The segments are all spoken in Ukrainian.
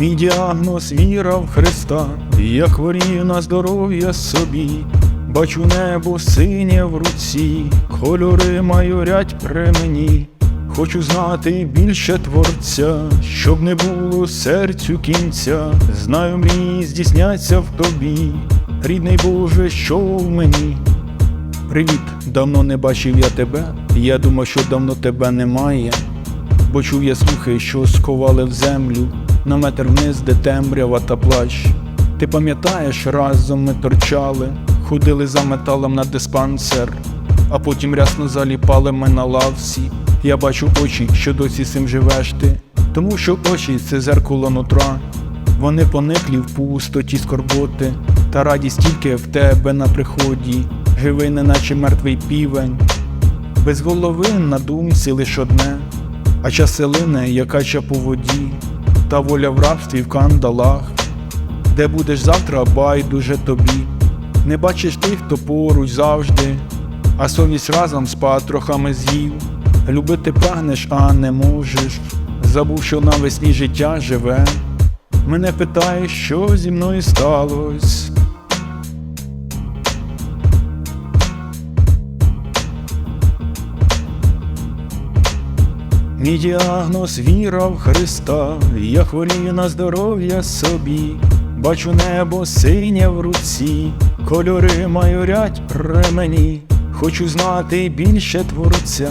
Мій діагноз віра в Христа, я хворію на здоров'я собі, бачу небо синє в руці, кольори майорять при мені. Хочу знати більше творця, щоб не було серцю кінця. Знаю, мрії здійсняться в тобі, рідний Боже, що в мені. Привіт, давно не бачив я тебе. Я думав, що давно тебе немає. Бо чув я слухи, що сховали в землю, на метр вниз, де темрява та плащ. Ти пам'ятаєш, разом ми торчали, ходили за металом на диспансер, а потім рясно заліпали ми на лавці. Я бачу очі, що досі цим живеш ти, тому що очі це зеркало нутра. Вони пониклі в пустоті скорботи, та радість тільки в тебе на приході, живий, неначе мертвий півень, без голови на думці лиш одне, а часелине, яка ча по воді, та воля в рабстві в кандалах, де будеш завтра, байдуже тобі, не бачиш тих, хто поруч завжди, а совість разом з патрохами з'їв. Любити прагнеш, а не можеш, забув, що навесні життя живе. Мене питаєш, що зі мною сталося. Мій діагноз віра в Христа, я хворію на здоров'я собі, бачу небо синє в руці, кольори майорять при мені, хочу знати більше творця,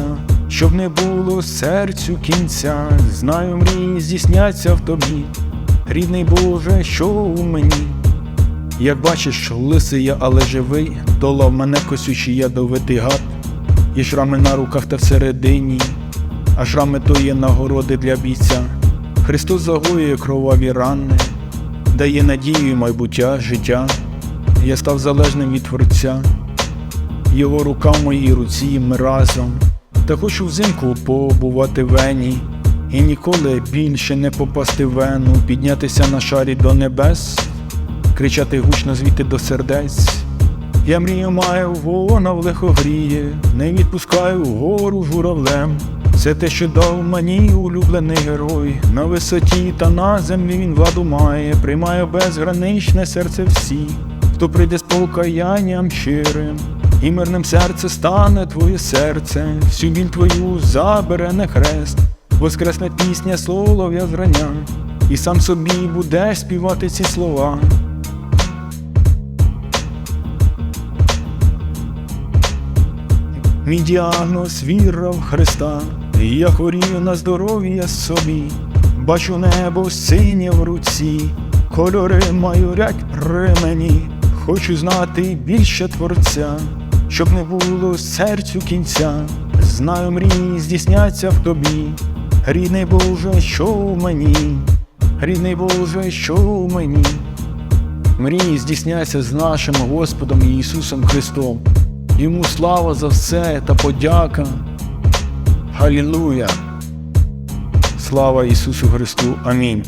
щоб не було серцю кінця, знаю, мрії здійсняться в тобі, рідний Боже, що у мені. Як бачиш, лисий я, але живий, долав мене косючий ядовитий гад, є шрами на руках та всередині, а шрами то є нагороди для бійця. Христос загоює кроваві рани, дає надію і майбуття, життя. Я став залежним від Творця, його рука в моїй руці, ми разом. Та хочу взимку побувати в вені, і ніколи більше не попасти в вену, піднятися на шарі до небес, кричати гучно звідти до сердець. Я мрію маю, вона в лихо гріє, не відпускаю вгору журавлем. Це те, що дав мені улюблений герой. На висоті та на землі він владу має, приймає безграничне серце всіх, хто прийде з покаянням щирим, і мирним серце стане твоє серце, всю біль твою забере на хрест, воскресне пісня солов'я зрання, і сам собі будеш співати ці слова. Мій діагноз віра в Христа, я хворію на здоров'я собі, бачу небо синє в руці, кольори майорять при мені, хочу знати більше творця, щоб не було серцю кінця, знаю, мрії здійсняться в тобі, рідний Боже, що в мені, рідний Боже, що в мені. Мрії здійсняться з нашим Господом Ісусом Христом. Йому слава за все та подяка. Халілуя! Слава Ісусу Христу. Амінь.